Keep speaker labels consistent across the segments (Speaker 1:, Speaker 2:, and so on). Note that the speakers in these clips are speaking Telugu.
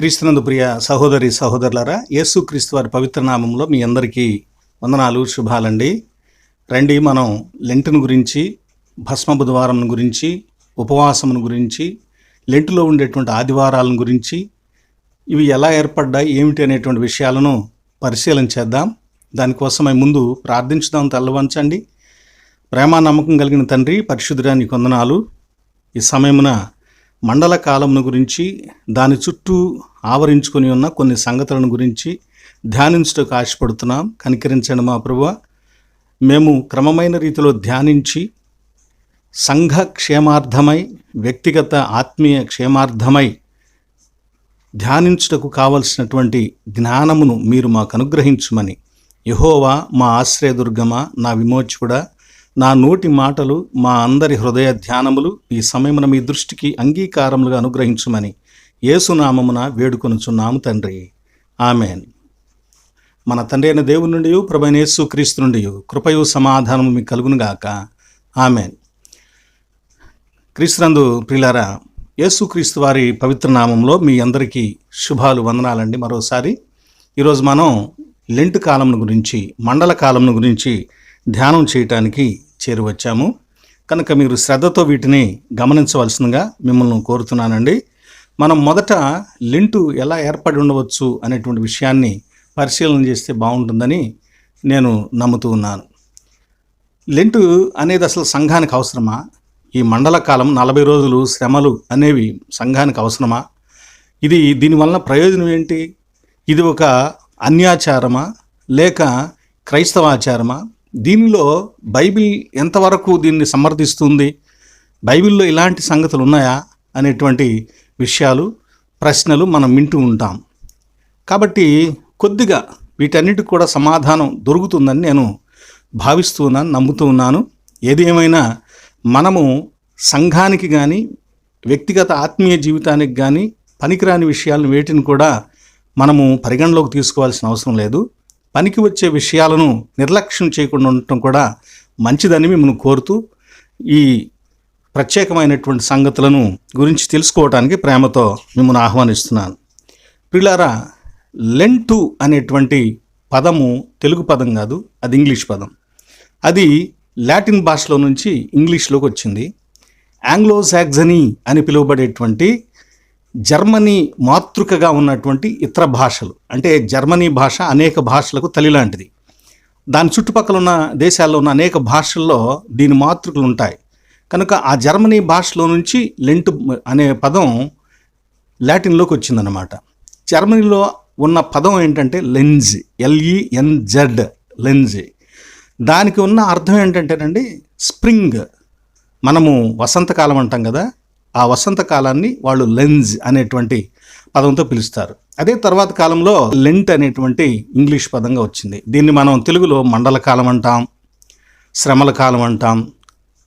Speaker 1: క్రీస్తునందు ప్రియ సహోదరి సహోదరులారా యేసు క్రీస్తు వారి పవిత్ర నామంలో మీ అందరికీ వందనాలు శుభాలండి. రండి మనం లెంటును గురించి భస్మ బుధవారం గురించి ఉపవాసమును గురించి లెంటులో ఉండేటువంటి ఆదివారాలను గురించి ఇవి ఎలా ఏర్పడ్డాయి ఏమిటి అనేటువంటి విషయాలను పరిశీలన చేద్దాం. దానికోసమై ముందు ప్రార్థించుదాం తల్లవంచండి ప్రేమ నమ్మకం కలిగిన తండ్రి పరిశుద్ధురాని కొందనాలు ఈ సమయమున మండల కాలమును గురించి దాని చుట్టూ ఆవరించుకొని ఉన్న కొన్ని సంగతులను గురించి ధ్యానించటకు ఆశపడుతున్నాం. కనికరించండి మా ప్రభు మేము క్రమమైన రీతిలో ధ్యానించి సంఘ క్షేమార్థమై వ్యక్తిగత ఆత్మీయ క్షేమార్థమై ధ్యానించుటకు కావలసినటువంటి జ్ఞానమును మీరు మాకు అనుగ్రహించుమని. యహోవా మా ఆశ్రయదుర్గమ నా విమోచకుడా నా నోటి మాటలు మా అందరి హృదయ ధ్యానములు ఈ సమయమున మీ దృష్టికి అంగీకారములుగా అనుగ్రహించుమని యేసునామమున వేడుకొనుచున్నాము తండ్రి. ఆమెన్. మన తండ్రి అయిన దేవుని నుండి ప్రభైన యేసు క్రీస్తు నుండి కృపయు సమాధానము మీకు కలుగునుగాక ఆమెన్. క్రీస్తునందు ప్రిలారా యేసుక్రీస్తు వారి పవిత్ర నామంలో మీ అందరికీ శుభాలు వందనాలండి. మరోసారి ఈరోజు మనం లెంట్ కాలంను గురించి మండల కాలంను గురించి ధ్యానం చేయటానికి చేరువచ్చాము. కనుక మీరు శ్రద్ధతో వీటిని గమనించవలసిందిగా మిమ్మల్ని కోరుతున్నానండి. మనం మొదట లింటు ఎలా ఏర్పడి ఉండవచ్చు అనేటువంటి విషయాన్ని పరిశీలన చేస్తే బాగుంటుందని నేను నమ్ముతూ ఉన్నాను. లింటు అనేది అసలు సంఘానికి అవసరమా? ఈ మండల కాలం నలభై రోజులు శ్రమలు అనేవి సంఘానికి అవసరమా? ఇది దీనివలన ప్రయోజనం ఏంటి? ఇది ఒక అన్యాచారమా? లేక క్రైస్తవాచారమా? దీనిలో బైబిల్ ఎంతవరకు దీన్ని సమర్థిస్తుంది? బైబిల్లో ఇలాంటి సంగతులు ఉన్నాయా? అనేటువంటి విషయాలు ప్రశ్నలు మనం వింటూ ఉంటాం. కాబట్టి కొద్దిగా వీటన్నిటికి కూడా సమాధానం దొరుకుతుందని నేను భావిస్తూ ఉన్నాను నమ్ముతూ ఉన్నాను. ఏది ఏమైనా మనము సంఘానికి కానీ వ్యక్తిగత ఆత్మీయ జీవితానికి కానీ పనికిరాని విషయాలను వేటిని కూడా మనము పరిగణలోకి తీసుకోవాల్సిన అవసరం లేదు. పనికి వచ్చే విషయాలను నిర్లక్ష్యం చేయకుండా ఉండటం కూడా మంచిదని మిమ్మల్ని కోరుతూ ఈ ప్రత్యేకమైనటువంటి సంగతులను గురించి తెలుసుకోవడానికి ప్రేమతో మిమ్మల్ని ఆహ్వానిస్తున్నాను. ప్రిలారా లెంటు అనేటువంటి పదము తెలుగు పదం కాదు అది ఇంగ్లీష్ పదం. అది లాటిన్ భాషలో నుంచి ఇంగ్లీష్లోకి వచ్చింది. ఆంగ్లో సాగ్జనీ అని పిలువబడేటువంటి జర్మనీ మాతృకగా ఉన్నటువంటి ఇతర భాషలు. అంటే జర్మనీ భాష అనేక భాషలకు తల్లి లాంటిది దాని చుట్టుపక్కల ఉన్న దేశాల్లో ఉన్న అనేక భాషల్లో దీని మాతృకలు ఉంటాయి. కనుక ఆ జర్మనీ భాషలో నుంచి లెంట్ అనే పదం లాటిన్లోకి వచ్చిందనమాట జర్మనీలో ఉన్న పదం ఏంటంటే లెన్స్ ఎల్ఈఎన్జెడ్ లెన్స్ దానికి ఉన్న అర్థం ఏంటంటేనండి స్ప్రింగ్. మనము వసంతకాలం అంటాం కదా ఆ వసంతకాలాన్ని వాళ్ళు లెన్స్ అనేటువంటి పదంతో పిలుస్తారు. అదే తర్వాత కాలంలో లెంట్ అనేటువంటి ఇంగ్లీష్ పదంగా వచ్చింది. దీన్ని మనం తెలుగులో మండల కాలం అంటాం శ్రమల కాలం అంటాం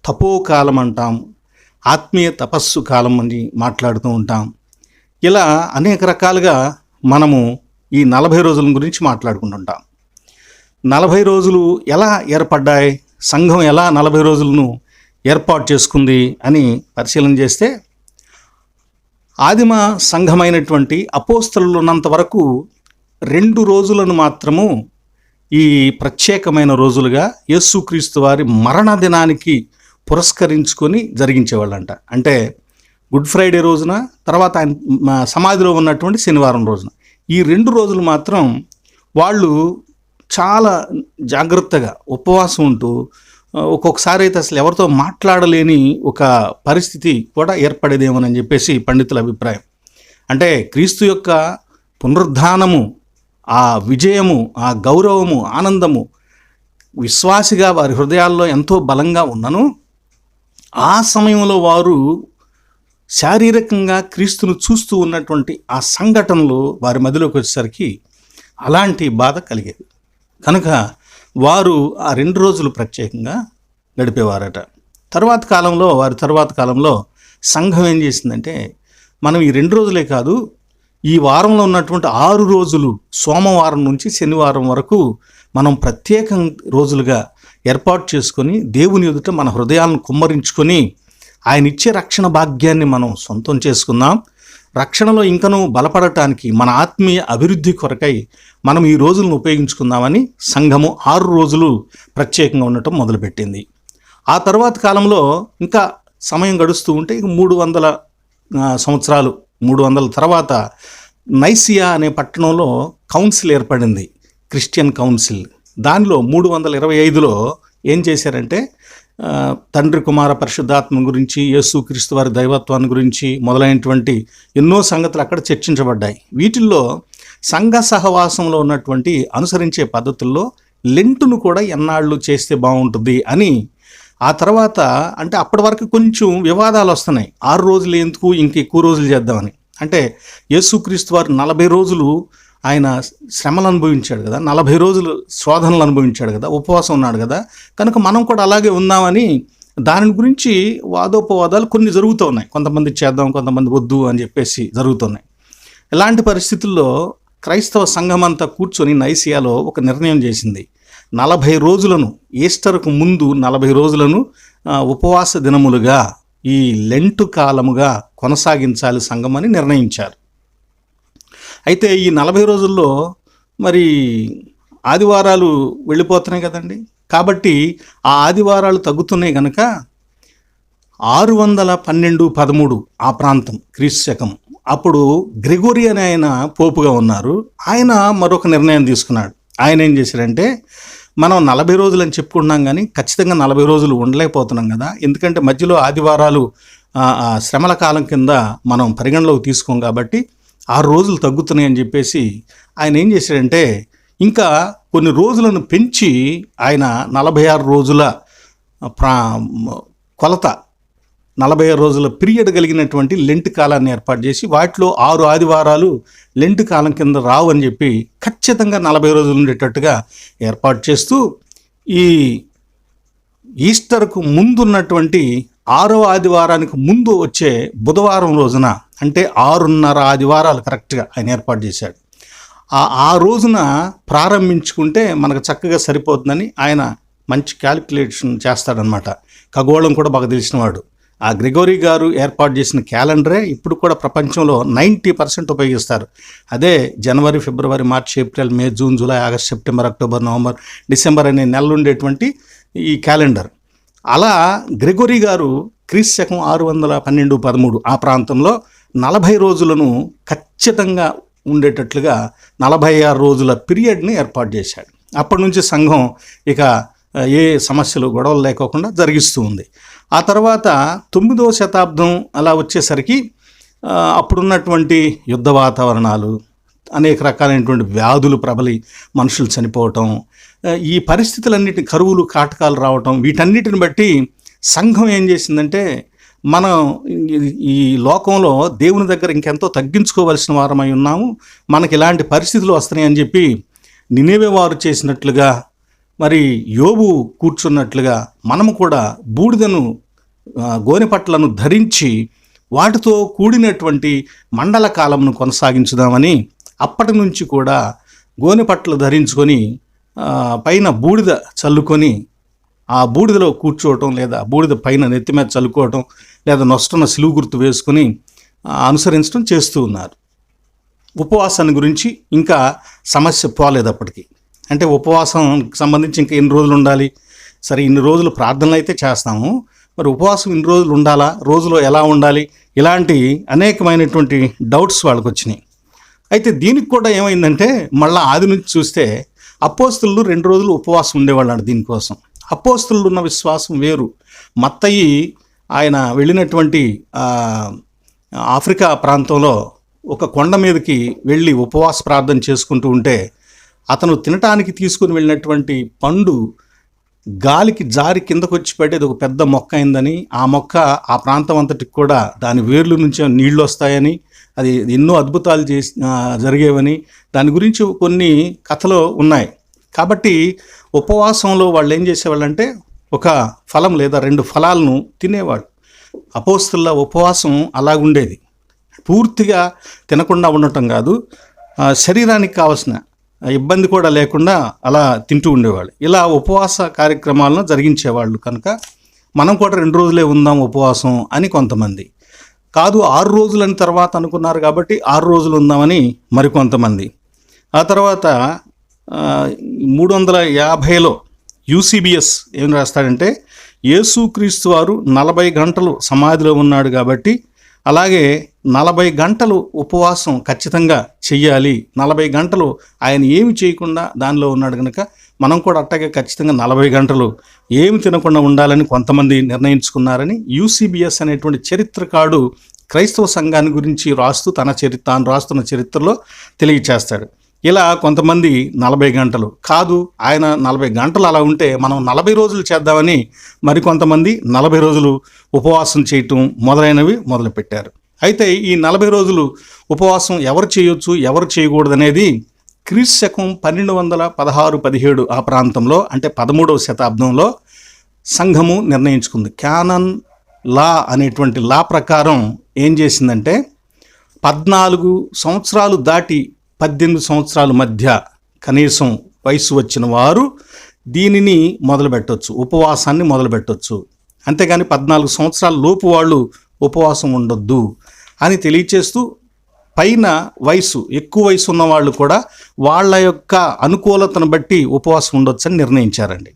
Speaker 1: తపోకాలం అంటాం ఆత్మీయ తపస్సు కాలం అని మాట్లాడుతూ ఉంటాం. ఇలా అనేక రకాలుగా మనము ఈ నలభై రోజుల గురించి మాట్లాడుకుంటుంటాం. నలభై రోజులు ఎలా ఏర్పడ్డాయి? సంఘం ఎలా నలభై రోజులను ఏర్పాటు చేసుకుంది అని పరిశీలన చేస్తే ఆదిమ సంఘమైనటువంటి అపోస్తలు ఉన్నంత వరకు రెండు రోజులను మాత్రము ఈ ప్రత్యేకమైన రోజులుగా యేసుక్రీస్తు వారి మరణ దినానికి పురస్కరించుకొని జరిగించేవాళ్ళంట. అంటే గుడ్ ఫ్రైడే రోజున తర్వాత ఆయన మా సమాధిలో ఉన్నటువంటి శనివారం రోజున. ఈ రెండు రోజులు మాత్రం వాళ్ళు చాలా జాగ్రత్తగా ఉపవాసం ఉంటూ ఒక్కొక్కసారి అయితే అసలు ఎవరితో మాట్లాడలేని ఒక పరిస్థితి కూడా ఏర్పడేదేమోనని చెప్పేసి పండితుల అభిప్రాయం. అంటే క్రీస్తు యొక్క పునరుద్ధానము ఆ విజయము ఆ గౌరవము ఆనందము విశ్వాసిగా వారి హృదయాల్లో ఎంతో బలంగా ఉన్నను ఆ సమయంలో వారు శారీరకంగా క్రీస్తును చూస్తూ ఉన్నటువంటి ఆ సంఘటనలు వారి మదిలోకి వచ్చేసరికి అలాంటి బాధ కలిగేది. కనుక వారు ఆ రెండు రోజులు ప్రత్యేకంగా గడిపేవారట తర్వాత కాలంలో వారి తర్వాత కాలంలో సంఘం ఏం చేసిందంటే మనం ఈ రెండు రోజులే కాదు ఈ వారంలో ఉన్నటువంటి ఆరు రోజులు సోమవారం నుంచి శనివారం వరకు మనం ప్రత్యేక రోజులుగా ఏర్పాటు చేసుకొని దేవుని ఎదుట మన హృదయాలను కుమ్మరించుకొని ఆయన ఇచ్చే రక్షణ భాగ్యాన్ని మనం సొంతం చేసుకుందాం. రక్షణలో ఇంకనూ బలపడటానికి మన ఆత్మీయ అభివృద్ధి కొరకై మనం ఈ రోజులను ఉపయోగించుకుందామని సంఘము ఆరు రోజులు ప్రత్యేకంగా ఉండటం మొదలుపెట్టింది. ఆ తర్వాత కాలంలో ఇంకా సమయం గడుస్తూ ఉంటే ఇక మూడు వందల సంవత్సరాలు మూడు వందల తర్వాత నైసియా అనే పట్టణంలో కౌన్సిల్ ఏర్పడింది క్రిస్టియన్ కౌన్సిల్. దానిలో మూడు వందల ఇరవై ఐదులో ఏం చేశారంటే తండ్రి కుమార పరిశుద్ధాత్మ గురించి యేసుక్రీస్తు వారి దైవత్వాన్ని గురించి మొదలైనటువంటి ఎన్నో సంగతులు అక్కడ చర్చించబడ్డాయి. వీటిల్లో సంఘ సహవాసంలో ఉన్నటువంటి అనుసరించే పద్ధతుల్లో లెంటును కూడా ఎన్నాళ్ళు చేస్తే బాగుంటుంది అని ఆ తర్వాత అంటే అప్పటి వరకు కొంచెం వివాదాలు వస్తున్నాయి. ఆరు రోజులు ఎందుకు ఇంక ఎక్కువ రోజులు చేద్దామని. అంటే యేసుక్రీస్తు వారు నలభై రోజులు ఆయన శ్రమలు అనుభవించాడు కదా. నలభై రోజులు శోధనలు అనుభవించాడు కదా. ఉపవాసం ఉన్నాడు కదా. కనుక మనం కూడా అలాగే ఉన్నామని దాని గురించి వాదోపవాదాలు కొన్ని జరుగుతూ ఉన్నాయి. కొంతమంది చేద్దాం కొంతమంది వద్దు అని చెప్పేసి జరుగుతున్నాయి. ఇలాంటి పరిస్థితుల్లో క్రైస్తవ సంఘం అంతా కూర్చొని నైసియాలో ఒక నిర్ణయం చేసింది. నలభై రోజులను ఈస్టర్కు ముందు నలభై రోజులను ఉపవాస దినములుగా ఈ లెంటు కాలముగా కొనసాగించాలి సంఘం అని నిర్ణయించారు. అయితే ఈ నలభై రోజుల్లో మరి ఆదివారాలు వెళ్ళిపోతున్నాయి కదండి. కాబట్టి ఆ ఆదివారాలు తగ్గుతున్నాయి కనుక ఆరు వందల పన్నెండు పదమూడు ఆ ప్రాంతం క్రీస్తు శకం అప్పుడు గ్రెగోరి అని ఆయన పోపుగా ఉన్నారు. ఆయన మరొక నిర్ణయం తీసుకున్నాడు. ఆయన ఏం చేశారంటే మనం నలభై రోజులు అని చెప్పుకుంటున్నాం కానీ ఖచ్చితంగా నలభై రోజులు ఉండలేకపోతున్నాం కదా. ఎందుకంటే మధ్యలో ఆదివారాలు శ్రమల కాలం కింద మనం పరిగణలోకి తీసుకోం కాబట్టి ఆరు రోజులు తగ్గుతున్నాయి అని చెప్పేసి ఆయన ఏం చేశాడంటే ఇంకా కొన్ని రోజులను పెంచి ఆయన నలభై ఆరు రోజుల ప్రా కొలత నలభై రోజుల పీరియడ్ కలిగినటువంటి లెంట్ కాలాన్ని ఏర్పాటు చేసి వాటిలో ఆరు ఆదివారాలు లెంట్ కాలం కింద రావు అని చెప్పి ఖచ్చితంగా నలభై రోజులు ఉండేటట్టుగా ఏర్పాటు చేస్తూ ఈ ఈస్టర్కు ముందున్నటువంటి ఆరో ఆదివారానికి ముందు వచ్చే బుధవారం రోజున అంటే ఆరున్నర ఆదివారాలు కరెక్ట్గా ఆయన ఏర్పాటు చేశాడు. ఆ రోజున ప్రారంభించుకుంటే మనకు చక్కగా సరిపోతుందని ఆయన మంచి క్యాలిక్యులేషన్ చేస్తాడనమాట ఖగోళం కూడా బాగా తెలిసినవాడు. ఆ గ్రెగోరీ గారు ఏర్పాటు చేసిన క్యాలెండరే ఇప్పుడు కూడా ప్రపంచంలో నైంటీ పర్సెంట్ ఉపయోగిస్తారు. అదే January February March April May June July August September October November December అనే నెలలు ఉండేటువంటి ఈ క్యాలెండర్. అలా గ్రెగొరీ గారు క్రీస్తు శకం ఆరు వందల పన్నెండు పదమూడు ఆ ప్రాంతంలో నలభై రోజులను ఖచ్చితంగా ఉండేటట్లుగా నలభై ఆరు రోజుల పీరియడ్ని ఏర్పాటు చేశాడు. అప్పటి నుంచి సంఘం ఇక ఏ సమస్యలు గొడవలు లేకోకుండా జరిగిస్తూ ఉంది. ఆ తర్వాత తొమ్మిదవ శతాబ్దం అలా వచ్చేసరికి అప్పుడున్నటువంటి యుద్ధ వాతావరణాలు అనేక రకాలైనటువంటి వ్యాధులు ప్రబలి మనుషులు చనిపోవటం ఈ పరిస్థితులన్నిటి కరువులు కాటకాలు రావటం వీటన్నిటిని బట్టి సంఘం ఏం చేసిందంటే మనం ఈ- లోకంలో దేవుని దగ్గర ఇంకెంతో తగ్గించుకోవలసిన వారమై ఉన్నాము మనకి ఇలాంటి పరిస్థితులు వస్తున్నాయి అని చెప్పి నినేవే వారు చేసినట్లుగా మరి యోబు కూర్చున్నట్లుగా మనము కూడా బూడిదను గోనెపట్లను ధరించి వాటితో కూడినటువంటి మండల కాలంను కొనసాగించుదామని అప్పటి నుంచి కూడా గోనెపట్లు ధరించుకొని పైన బూడిద చల్లుకొని ఆ బూడిదలో కూర్చోవటం లేదా బూడిద పైన నెత్తి మీద చల్లుకోవటం లేదా నొస్తున్న సిలువు గుర్తు వేసుకొని అనుసరించడం చేస్తూ ఉన్నారు. ఉపవాసాన్ని గురించి ఇంకా సమస్య పోలేదు అప్పటికి. అంటే ఉపవాసం సంబంధించి ఇంకా ఎన్ని రోజులు ఉండాలి? సరే ఇన్ని రోజులు ప్రార్థనలు అయితే చేస్తాము. మరి ఉపవాసం ఇన్ని రోజులు ఉండాలా? రోజులో ఎలా ఉండాలి? ఇలాంటి అనేకమైనటువంటి డౌట్స్ వాళ్ళకి వచ్చినాయి అయితే దీనికి కూడా ఏమైందంటే మళ్ళీ ఆది నుంచి చూస్తే అపోస్తులు రెండు రోజులు ఉపవాసం ఉండేవాళ్ళు దీనికోసం. అపోస్తులు ఉన్న విశ్వాసం వేరు. మత్తయి ఆయన వెళ్ళినటువంటి ఆఫ్రికా ప్రాంతంలో ఒక కొండ మీదకి వెళ్ళి ఉపవాస ప్రార్థన చేసుకుంటూ ఉంటే అతను తినటానికి తీసుకుని వెళ్ళినటువంటి పండు గాలికి జారి కిందకు వచ్చి పడేది ఒక పెద్ద మొక్క అయిందని ఆ మొక్క ఆ ప్రాంతం అంతటికి కూడా దాని వేర్లు నుంచి నీళ్ళు వస్తాయని అది ఎన్నో అద్భుతాలు చేసి జరిగేవని దాని గురించి కొన్ని కథలు ఉన్నాయి. కాబట్టి ఉపవాసంలో వాళ్ళు ఏం చేసేవాళ్ళంటే ఒక ఫలం లేదా రెండు ఫలాలను తినేవాళ్ళు. అపోస్తుల ఉపవాసం అలాగుండేది పూర్తిగా తినకుండా ఉండటం కాదు శరీరానికి కావాల్సిన ఇబ్బంది కూడా లేకుండా అలా తింటూ ఉండేవాళ్ళు. ఇలా ఉపవాస కార్యక్రమాలను జరిగించేవాళ్ళు కనుక మనం కూడా రెండు రోజులే ఉందాం ఉపవాసం అని కొంతమంది. కాదు ఆరు రోజులని తర్వాత అనుకున్నారు కాబట్టి ఆరు రోజులు ఉందామని మరికొంతమంది. ఆ తర్వాత మూడు వందల యాభైలో యూసీబీఎస్ ఏం రాస్తాడంటే యేసుక్రీస్తు వారు నలభై గంటలు సమాధిలో ఉన్నాడు కాబట్టి అలాగే నలభై గంటలు ఉపవాసం ఖచ్చితంగా చెయ్యాలి. నలభై గంటలు ఆయన ఏమి చేయకుండా దానిలో ఉన్నాడు కనుక మనం కూడా అట్టగే ఖచ్చితంగా నలభై గంటలు ఏమి తినకుండా ఉండాలని కొంతమంది నిర్ణయించుకున్నారని యూసీబీఎస్ అనేటువంటి చరిత్రకాడు క్రైస్తవ సంఘాన్ని గురించి రాస్తూ తన చరిత్ర తాను రాస్తున్న చరిత్రలో తెలియచేస్తాడు. ఇలా కొంతమంది నలభై గంటలు. కాదు ఆయన నలభై గంటలు అలా ఉంటే మనం నలభై రోజులు చేద్దామని మరికొంతమంది నలభై రోజులు ఉపవాసం చేయటం మొదలైనవి మొదలుపెట్టారు. అయితే ఈ నలభై రోజులు ఉపవాసం ఎవరు చేయొచ్చు ఎవరు చేయకూడదు అనేది క్రీస్తు శకం పన్నెండు వందల పదహారు పదిహేడు ఆ ప్రాంతంలో అంటే పదమూడవ శతాబ్దంలో సంఘము నిర్ణయించుకుంది. క్యానన్ లా అనేటువంటి లా ప్రకారం ఏం చేసిందంటే పద్నాలుగు సంవత్సరాలు దాటి పద్దెనిమిది సంవత్సరాల మధ్య కనీసం వయసు వచ్చిన వారు దీనిని మొదలుపెట్టవచ్చు ఉపవాసాన్ని మొదలుపెట్టవచ్చు అంతేగాని పద్నాలుగు సంవత్సరాల లోపు వాళ్ళు ఉపవాసం ఉండొద్దు అని తెలియచేస్తూ పైన వయసు ఎక్కువ వయసు ఉన్న వాళ్ళు కూడా వాళ్ళ యొక్క అనుకూలతను బట్టి ఉపవాసం ఉండొచ్చని నిర్ణయించారండి.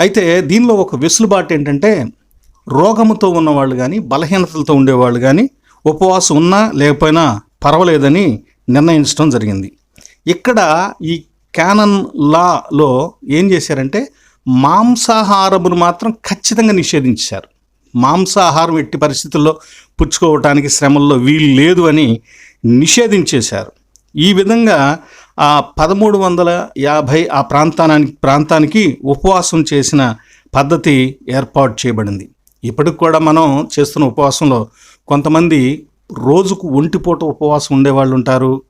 Speaker 1: అయితే దీనిలో ఒక వెసులుబాటు ఏంటంటే రోగముతో ఉన్నవాళ్ళు కానీ బలహీనతలతో ఉండేవాళ్ళు కానీ ఉపవాసం ఉన్నా లేకపోయినా పర్వాలేదని నిర్ణయించడం జరిగింది. ఇక్కడ ఈ క్యానన్ లాలో ఏం చేశారంటే మాంసాహారమును మాత్రం ఖచ్చితంగా నిషేధించారు. మాంసాహారం ఎట్టి పరిస్థితుల్లో పుచ్చుకోవటానికి శ్రమల్లో వీలు లేదు అని నిషేధించేశారు. ఈ విధంగా ఆ పదమూడు వందల యాభై ఆ ప్రాంతానికి ప్రాంతానికి ఉపవాసం చేసిన పద్ధతి ఏర్పాటు చేయబడింది. ఇప్పటికి కూడా మనం చేస్తున్న ఉపవాసంలో కొంతమంది రోజుకు ఒంటి పూట ఉపవాసం ఉండేవాళ్ళు ఉంటారు.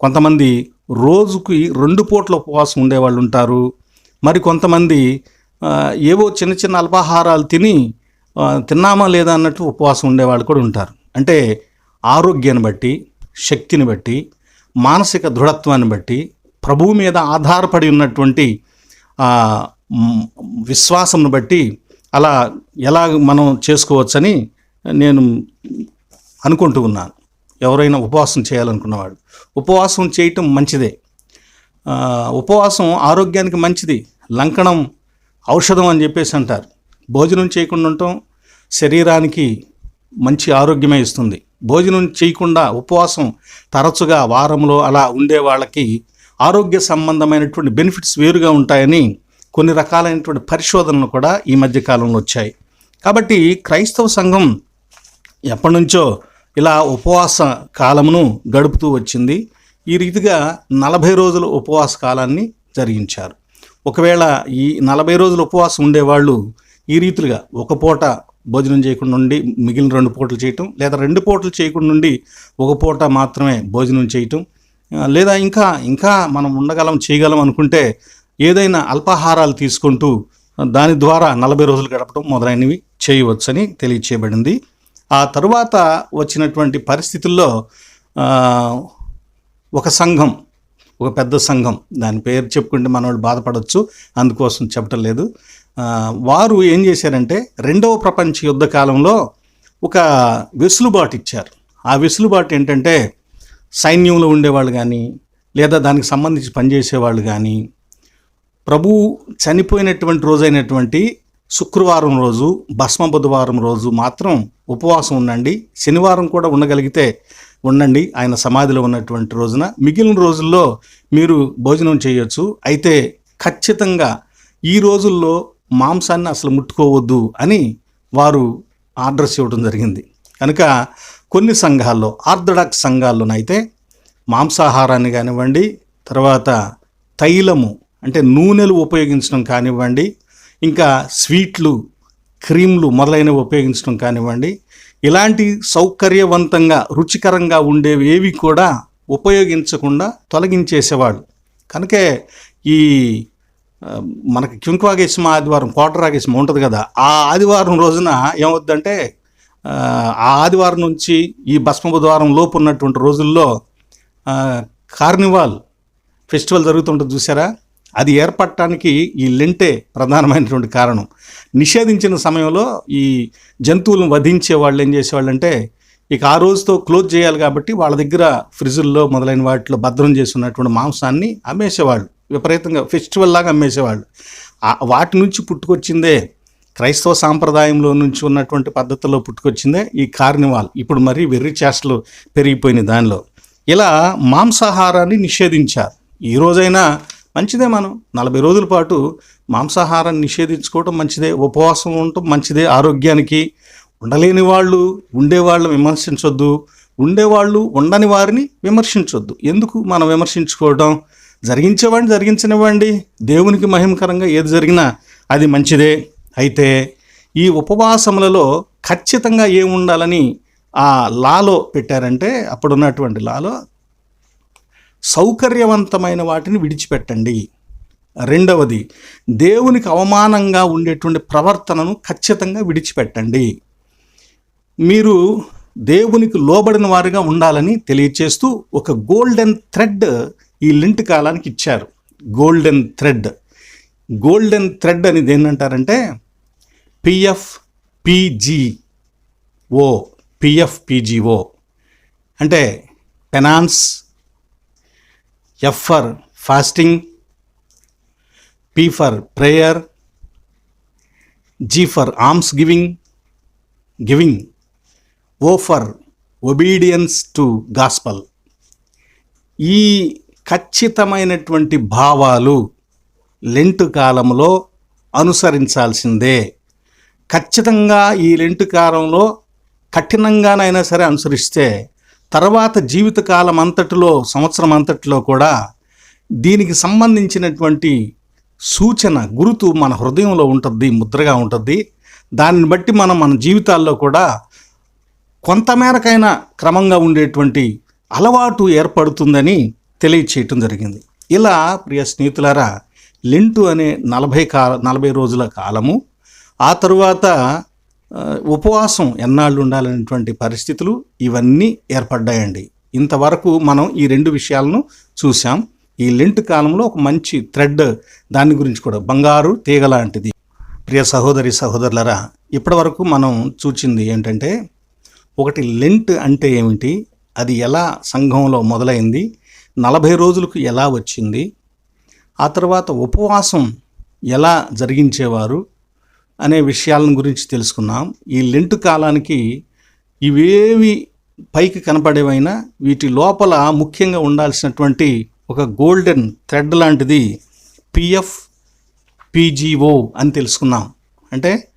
Speaker 1: కొంతమంది రోజుకి రెండు పూట్ల ఉపవాసం ఉండేవాళ్ళు ఉంటారు. మరి కొంతమంది ఏవో చిన్న చిన్న అల్పాహారాలు తిని తిన్నామా లేదా అన్నట్టు ఉపవాసం ఉండేవాళ్ళు కూడా ఉంటారు. అంటే ఆరోగ్యాన్ని బట్టి శక్తిని బట్టి మానసిక దృఢత్వాన్ని బట్టి ప్రభువు మీద ఆధారపడి ఉన్నటువంటి విశ్వాసంను బట్టి అలా ఎలా మనం చేసుకోవచ్చని నేను అనుకుంటూ ఉన్నాను. ఎవరైనా ఉపవాసం చేయాలనుకున్నవాడు. ఉపవాసం చేయటం మంచిదే. ఉపవాసం ఆరోగ్యానికి మంచిది. లంకణం ఔషధం అని చెప్పేసి అంటారు. భోజనం చేయకుండా ఉండటం శరీరానికి మంచి ఆరోగ్యమే ఇస్తుంది. భోజనం చేయకుండా ఉపవాసం తరచుగా వారంలో అలా ఉండే వాళ్ళకి ఆరోగ్య సంబంధమైనటువంటి బెనిఫిట్స్ వేరుగా ఉంటాయని కొన్ని రకాలైనటువంటి పరిశోధనలు కూడా ఈ మధ్య కాలంలో వచ్చాయి. కాబట్టి క్రైస్తవ సంఘం ఎప్పటి నుంచో ఇలా ఉపవాస కాలమును గడుపుతూ వచ్చింది. ఈ రీతిగా నలభై రోజుల ఉపవాస కాలాన్ని జరిగించారు. ఒకవేళ ఈ నలభై రోజులు ఉపవాసం ఉండేవాళ్ళు ఈ రీతిగా ఒక పూట భోజనం చేయకుండా ఉండి మిగిలిన రెండు పూటలు చేయటం లేదా రెండు పూటలు చేయకుండా ఉండి ఒక పూట మాత్రమే భోజనం చేయటం లేదా ఇంకా ఇంకా మనం ఉండగలం చేయగలం అనుకుంటే ఏదైనా అల్పాహారాలు తీసుకుంటూ దాని ద్వారా నలభై రోజులు గడపడం మొదలైనవి చేయవచ్చని తెలియచేయబడింది. ఆ తరువాత వచ్చినటువంటి పరిస్థితుల్లో ఒక సంఘం ఒక పెద్ద సంఘం దాని పేరు చెప్పుకుంటే మనవాళ్ళు బాధపడవచ్చు అందుకోసం చెప్పటం లేదు. వారు ఏం చేశారంటే రెండవ ప్రపంచ యుద్ధ కాలంలో ఒక వెసులుబాటు ఇచ్చారు. ఆ వెసులుబాటు ఏంటంటే సైన్యంలో ఉండేవాళ్ళు కానీ లేదా దానికి సంబంధించి పనిచేసేవాళ్ళు కానీ ప్రభువు చనిపోయినటువంటి రోజైనటువంటి శుక్రవారం రోజు భస్మ బుధవారం రోజు మాత్రం ఉపవాసం ఉండండి. శనివారం కూడా ఉండగలిగితే ఉండండి. ఆయన సమాధిలో ఉన్నటువంటి రోజున మిగిలిన రోజుల్లో మీరు భోజనం చేయొచ్చు. అయితే ఖచ్చితంగా ఈ రోజుల్లో మాంసాన్ని అసలు ముట్టుకోవద్దు అని వారు ఆర్డర్స్ ఇవ్వడం జరిగింది. కనుక కొన్ని సంఘాల్లో ఆర్థడాక్స్ సంఘాల్లోనైతే మాంసాహారాన్ని కానివ్వండి తర్వాత తైలము అంటే నూనెలు ఉపయోగించడం కానివ్వండి ఇంకా స్వీట్లు క్రీమ్లు మొదలైనవి ఉపయోగించడం కానివ్వండి. ఇలాంటి సౌకర్యవంతంగా రుచికరంగా ఉండేవి ఏవి కూడా ఉపయోగించకుండా తొలగించేసేవాడు కనుకే ఈ మనకి కింక్వాగేశ్మ ఆదివారం కోటరాగేశ్మ ఉంటుంది కదా ఆ ఆదివారం రోజున ఏమవుద్దంటే ఆ, ఆదివారం నుంచి ఈ భస్మ బుధవారం లోపు ఉన్నటువంటి రోజుల్లో కార్నివాల్ ఫెస్టివల్ జరుగుతుంటుంది చూసారా? అది ఏర్పడటానికి ఈ లెంటే ప్రధానమైనటువంటి కారణం. నిషేధించిన సమయంలో ఈ జంతువులను వధించే వాళ్ళు ఏం చేసేవాళ్ళంటే ఇక ఆ రోజుతో క్లోజ్ చేయాలి కాబట్టి వాళ్ళ దగ్గర ఫ్రిజుల్లో మొదలైన వాటిలో భద్రం చేసి మాంసాన్ని అమ్మేసేవాళ్ళు. విపరీతంగా ఫెస్టివల్ లాగా అమ్మేసేవాళ్ళు. వాటి నుంచి పుట్టుకొచ్చిందే క్రైస్తవ సాంప్రదాయంలో నుంచి ఉన్నటువంటి పద్ధతిలో పుట్టుకొచ్చిందే ఈ కార్నివాల్. ఇప్పుడు మరీ వెర్రి చేష్టలు పెరిగిపోయినాయి దానిలో. ఇలా మాంసాహారాన్ని నిషేధించారు. ఈ రోజైనా మంచిదే మనం. నలభై రోజుల పాటు మాంసాహారాన్ని నిషేధించుకోవటం మంచిదే. ఉపవాసం ఉండటం మంచిదే ఆరోగ్యానికి. ఉండలేని వాళ్ళు ఉండేవాళ్ళు విమర్శించొద్దు. ఉండేవాళ్ళు ఉండని వారిని విమర్శించొద్దు. ఎందుకు మనం విమర్శించుకోవడం జరిగించేవాడిని జరిగించనివ్వండి. దేవునికి మహిమకరంగా ఏది జరిగినా అది మంచిదే. అయితే ఈ ఉపవాసములలో ఖచ్చితంగా ఏముండాలని ఆ లాలో పెట్టారంటే అప్పుడున్నటువంటి లాలో సౌకర్యవంతమైన వాటిని విడిచిపెట్టండి. రెండవది దేవునికి అవమానంగా ఉండేటువంటి ప్రవర్తనను ఖచ్చితంగా విడిచిపెట్టండి. మీరు దేవునికి లోబడిన వారుగా ఉండాలని తెలియచేస్తూ ఒక గోల్డెన్ థ్రెడ్ ఈ లింట్ కాలానికి ఇచ్చారు. Golden thread. గోల్డెన్ థ్రెడ్ అనేది ఏంటంటారంటే పిఎఫ్ పిజిఓ పిఎఫ్ పిజిఓ అంటే penance F for fasting P for prayer G for alms giving giving O for obedience to gospel ఈ ఖచ్చితమైనటువంటి భావాలు లెంటు కాలంలో అనుసరించాల్సిందే. ఖచ్చితంగా ఈ లెంటు కాలంలో కఠినంగానైనా సరే అనుసరిస్తే తర్వాత జీవితకాలం అంతటిలో సంవత్సరం అంతటిలో కూడా దీనికి సంబంధించినటువంటి సూచన గురుతు మన హృదయంలో ఉంటుంది ముద్రగా ఉంటుంది దానిని బట్టి మనం మన జీవితాల్లో కూడా కొంతమేరకైనా క్రమంగా ఉండేటువంటి అలవాటు ఏర్పడుతుందని తెలియచేయటం జరిగింది. ఇలా ప్రియ స్నేహితులారా లింటు అనే నలభై కాల నలభై రోజుల కాలము ఆ తరువాత ఉపవాసం ఎన్నాళ్ళు ఉండాలనేటువంటి పరిస్థితులు ఇవన్నీ ఏర్పడ్డాయండి. ఇంతవరకు మనం ఈ రెండు విషయాలను చూసాం ఈ లెంట్ కాలంలో ఒక మంచి థ్రెడ్ దాని గురించి కూడా బంగారు తీగ లాంటిది. ప్రియ సహోదరి సహోదరులరా ఇప్పటివరకు మనం చూచింది ఏంటంటే ఒకటి లెంట్ అంటే ఏమిటి అది ఎలా సంఘంలో మొదలైంది నలభై రోజులకు ఎలా వచ్చింది ఆ తర్వాత ఉపవాసం ఎలా జరిగించేవారు అనే విషయాలను గురించి తెలుసుకున్నాం. ఈ లెంట్ కాలానికి ఇవేవి పైకి కనపడేవైనా వీటి లోపల ముఖ్యంగా ఉండాల్సినటువంటి ఒక గోల్డెన్ థ్రెడ్ లాంటిది పిఎఫ్ పీజీఓ అని తెలుసుకున్నాం. అంటే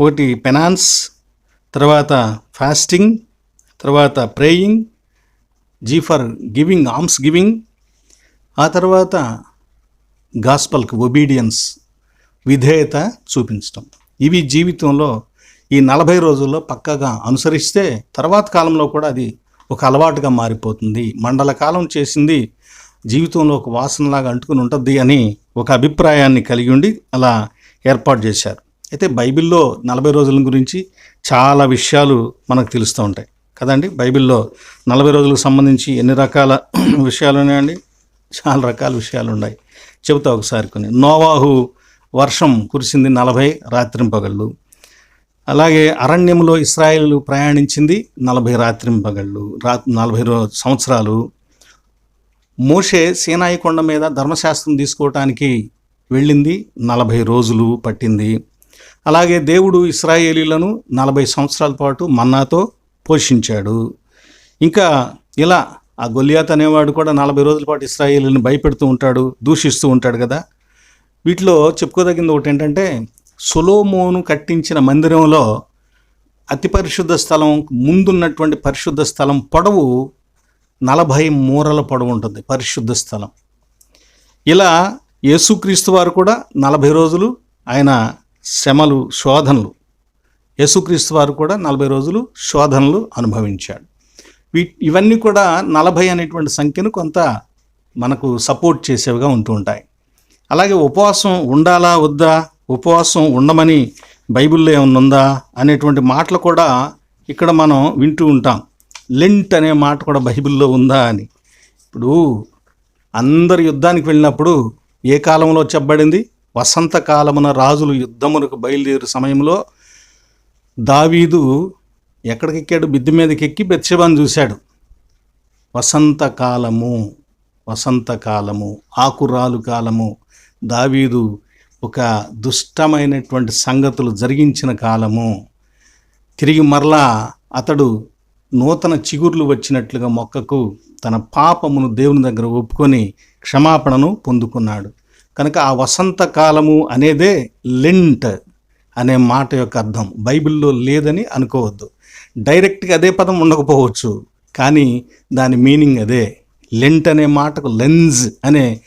Speaker 1: ఒకటి పెనాన్స్ తర్వాత ఫాస్టింగ్ తర్వాత praying G for giving alms giving ఆ తర్వాత గాస్పల్కి ఒబీడియన్స్ విధేయత చూపించటం. ఇవి జీవితంలో ఈ నలభై రోజుల్లో పక్కగా అనుసరిస్తే తర్వాత కాలంలో కూడా అది ఒక అలవాటుగా మారిపోతుంది. మండల కాలం చేసింది జీవితంలో ఒక వాసనలాగా అంటుకుని ఉంటుంది అని ఒక అభిప్రాయాన్ని కలిగి ఉండి అలా ఏర్పాటు చేశారు. అయితే బైబిల్లో నలభై రోజుల గురించి చాలా విషయాలు మనకు తెలుస్తూ ఉంటాయి. కదండి? బైబిల్లో నలభై రోజులకు సంబంధించి ఎన్ని రకాల విషయాలు ఉన్నాయండి? చాలా రకాల విషయాలు ఉన్నాయి. చెబుతా ఒకసారి కొన్ని. నోవాహు వర్షం కురిసింది నలభై రాత్రింపగళ్ళు. అలాగే అరణ్యంలో ఇస్రాయేల్ ప్రయాణించింది నలభై రాత్రింపగళ్ళు. రా నలభై సంవత్సరాలు. మోషే సీనాయి కొండ మీద ధర్మశాస్త్రం తీసుకోవటానికి వెళ్ళింది నలభై రోజులు పట్టింది. అలాగే దేవుడు ఇస్రాయేలీలను నలభై సంవత్సరాల పాటు మన్నాతో పోషించాడు. ఇంకా ఇలా ఆ గొలియాత్ అనేవాడు కూడా నలభై రోజుల పాటు ఇస్రాయేలీని భయపెడుతూ ఉంటాడు దూషిస్తూ ఉంటాడు కదా. వీటిలో చెప్పుకోదగింది ఒకటి ఏంటంటే సొలోమోను కట్టించిన మందిరంలో అతి పరిశుద్ధ స్థలం ముందున్నటువంటి పరిశుద్ధ స్థలం పొడవు నలభై మూరల పొడవు ఉంటుంది పరిశుద్ధ స్థలం. ఇలా యేసుక్రీస్తు వారు కూడా నలభై రోజులు ఆయన శ్రమలు శోధనలు. యేసుక్రీస్తు వారు కూడా నలభై రోజులు శోధనలు అనుభవించాడు. వీ ఇవన్నీ కూడా నలభై అనేటువంటి సంఖ్యను కొంత మనకు సపోర్ట్ చేసేవిగా ఉంటూ ఉంటాయి. అలాగే ఉపవాసం ఉండాలా వద్దా? ఉపవాసం ఉండమని బైబిల్లో ఏమన్నా ఉందా? అనేటువంటి మాటలు కూడా ఇక్కడ మనం వింటూ ఉంటాం. లెంట్ అనే మాట కూడా బైబిల్లో ఉందా అని. ఇప్పుడు అందరు యుద్ధానికి వెళ్ళినప్పుడు ఏ కాలంలో చెప్పబడింది? వసంతకాలమున రాజులు యుద్ధమునకు బయలుదేరు సమయంలో దావీదు ఎక్కడికి ఎక్కాడు బిద్ది మీదకి ఎక్కి బెత్షెబాను చూశాడు. వసంతకాలము వసంతకాలము ఆకురాలు కాలము దావీదు ఒక దుష్టమైనటువంటి సంగతులు జరిగించిన కాలము. తిరిగి మరలా అతడు నూతన చిగుర్లు వచ్చినట్లుగా మొక్కకు తన పాపమును దేవుని దగ్గర ఒప్పుకొని క్షమాపణను పొందుకున్నాడు. కనుక ఆ వసంత కాలము అనేదే లెంట్ అనే మాట యొక్క అర్థం. బైబిల్లో లేదని అనుకోవద్దు. డైరెక్ట్గా అదే పదం ఉండకపోవచ్చు. కానీ దాని మీనింగ్ అదే. లెంట్ అనే మాటకు లెన్స్ అనే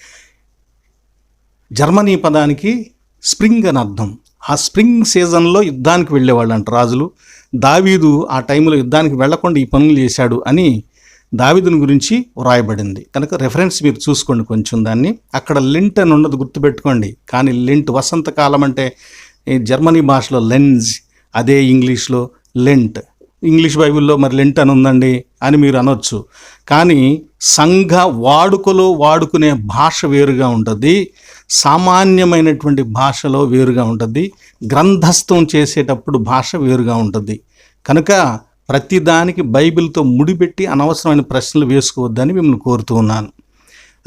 Speaker 1: జర్మనీ పదానికి స్ప్రింగ్ అని అర్థం. ఆ స్ప్రింగ్ సీజన్లో యుద్ధానికి వెళ్ళేవాళ్ళు అంట రాజులు. దావీదు ఆ టైంలో యుద్ధానికి వెళ్ళకుండా ఈ పనులు చేశాడు అని దావీదుని గురించి వ్రాయబడింది. కనుక రెఫరెన్స్ మీరు చూసుకోండి కొంచెం దాన్ని. అక్కడ లింట్ అని ఉన్నది గుర్తుపెట్టుకోండి. కానీ లింట్ వసంతకాలం అంటే ఈ జర్మనీ భాషలో లెన్స్ అదే ఇంగ్లీష్లో లెంట్ ఇంగ్లీష్ బైబిల్లో మరి లెంట్ అని ఉందండి అని మీరు అనొచ్చు. కానీ సంఘ వాడుకలో వాడుకునే భాష వేరుగా ఉంటుంది. సామాన్యమైనటువంటి భాషలో వేరుగా ఉంటుంది. గ్రంథస్థం చేసేటప్పుడు భాష వేరుగా ఉంటుంది. కనుక ప్రతిదానికి బైబిల్తో ముడిపెట్టి అనవసరమైన ప్రశ్నలు వేసుకోవద్దని మిమ్మల్ని కోరుతూ ఉన్నాను.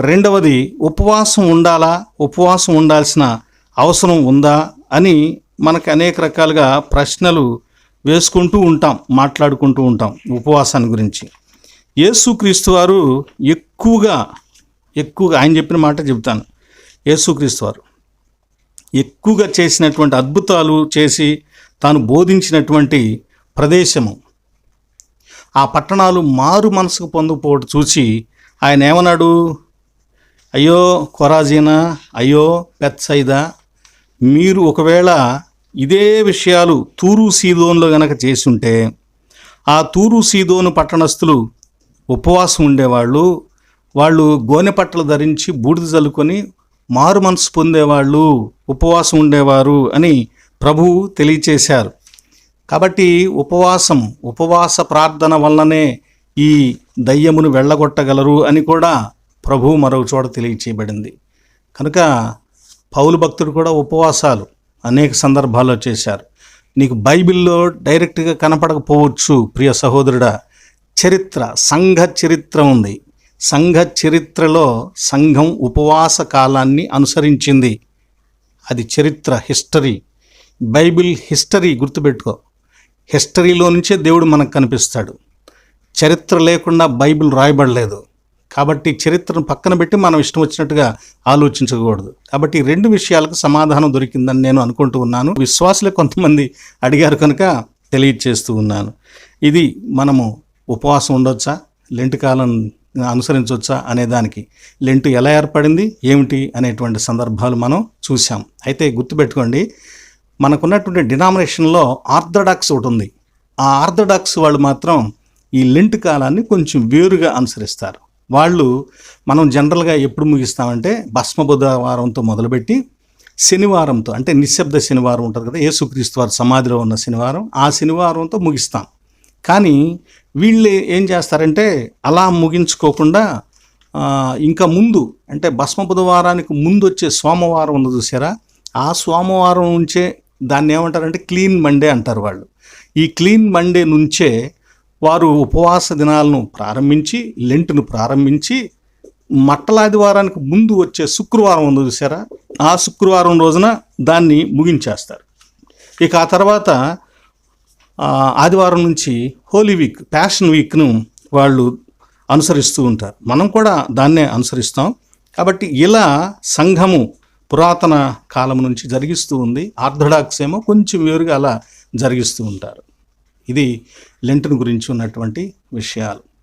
Speaker 1: రెండవది ఉపవాసం ఉండాలా? ఉపవాసం ఉండాల్సిన అవసరం ఉందా? అని మనకు అనేక రకాలుగా ప్రశ్నలు వేసుకుంటూ ఉంటాం మాట్లాడుకుంటూ ఉంటాం ఉపవాసాన్ని గురించి. యేసుక్రీస్తు వారు ఎక్కువగా ఎక్కువగా ఆయన చెప్పిన మాట చెబుతాను. యేసుక్రీస్తు వారు ఎక్కువగా చేసినటువంటి అద్భుతాలు చేసి తాను బోధించినటువంటి ప్రదేశము. ఆ పట్టణాలు మారు మనసుకు పొందకపోవడం చూసి ఆయన ఏమన్నాడు? అయ్యో కొరాజీనా అయ్యో పెత్సైదా మీరు ఒకవేళ ఇదే విషయాలు తూరు సీదోన్లో గనక చేసుంటే ఆ తూరు సీదోను పట్టణస్థులు ఉపవాసం ఉండేవాళ్ళు వాళ్ళు గోనె పట్టలు ధరించి బూడిద చల్లుకొని మారు మనసు పొందేవాళ్ళు ఉపవాసం ఉండేవారు అని ప్రభువు తెలియచేశారు. కాబట్టి ఉపవాసం ఉపవాస ప్రార్థన వల్లనే ఈ దయ్యమును వెళ్ళగొట్టగలరు అని కూడా ప్రభువు మరొక చోట తెలియచేయబడింది. కనుక పౌలు భక్తుడు కూడా ఉపవాసాలు అనేక సందర్భాల్లో చేశారు. నీకు బైబిల్లో డైరెక్ట్గా కనపడకపోవచ్చు ప్రియ సహోదరుడా. చరిత్ర సంఘ చరిత్ర ఉంది. సంఘ చరిత్రలో సంఘం ఉపవాస కాలాన్ని అనుసరించింది. అది చరిత్ర హిస్టరీ. బైబిల్ హిస్టరీ గుర్తుపెట్టుకో. హిస్టరీలో నుంచే దేవుడు మనకు కనిపిస్తాడు. చరిత్ర లేకుండా బైబిల్ రాయబడలేదు. కాబట్టి చరిత్రను పక్కన పెట్టి మనం ఇష్టం వచ్చినట్టుగా ఆలోచించకూడదు. కాబట్టి రెండు విషయాలకు సమాధానం దొరికిందని నేను అనుకుంటూ ఉన్నాను. విశ్వాసులు కొంతమంది అడిగారు కనుక తెలియచేస్తూ ఉన్నాను. ఇది మనము ఉపవాసం ఉండొచ్చా? లెంట్ కాలం అనుసరించవచ్చా అనే దానికి? లెంట్ ఎలా ఏర్పడింది? ఏమిటి? అనేటువంటి సందర్భాలు మనం చూసాం అయితే గుర్తుపెట్టుకోండి మనకున్నటువంటి డినామినేషన్లో ఆర్థడాక్స్ ఒకటి ఉంది ఆ ఆర్థడాక్స్ వాళ్ళు మాత్రం ఈ లెంట్ కాలాన్ని కొంచెం వేరుగా అనుసరిస్తారు. వాళ్ళు మనం జనరల్గా ఎప్పుడు ముగిస్తామంటే భస్మ బుధవారంతో మొదలుపెట్టి శనివారంతో అంటే నిశ్శబ్ద శనివారం ఉంటుంది కదా యేసుక్రీస్తు వారి సమాధిలో ఉన్న శనివారం ఆ శనివారంతో ముగిస్తాం. కానీ వీళ్ళు ఏం చేస్తారంటే అలా ముగించుకోకుండా ఇంకా ముందు అంటే భస్మ బుధవారానికి ముందు వచ్చే సోమవారం ఉంది చూసారా? ఆ సోమవారం నుంచే దాన్ని ఏమంటారంటే క్లీన్ మండే అంటారు వాళ్ళు. ఈ క్లీన్ మండే నుంచే వారు ఉపవాస దినాలను ప్రారంభించి లెంట్ను ప్రారంభించి మట్టలాదివారానికి ముందు వచ్చే శుక్రవారం ఉంది చూసారా ఆ శుక్రవారం రోజున దాన్ని ముగించేస్తారు. ఇక ఆ తర్వాత ఆదివారం నుంచి హోలీ వీక్ ప్యాషన్ వీక్ను వాళ్ళు అనుసరిస్తూ ఉంటారు. మనం కూడా దాన్నే అనుసరిస్తాం. కాబట్టి ఇలా సంఘము పురాతన కాలం నుంచి జరిగిస్తూ ఉంది. ఆర్థడాక్స్ ఏమో కొంచెం వేరుగా అలా జరిగిస్తూ ఉంటారు. ఇది లెంటన్ గురించి ఉన్నటువంటి విషయాలు.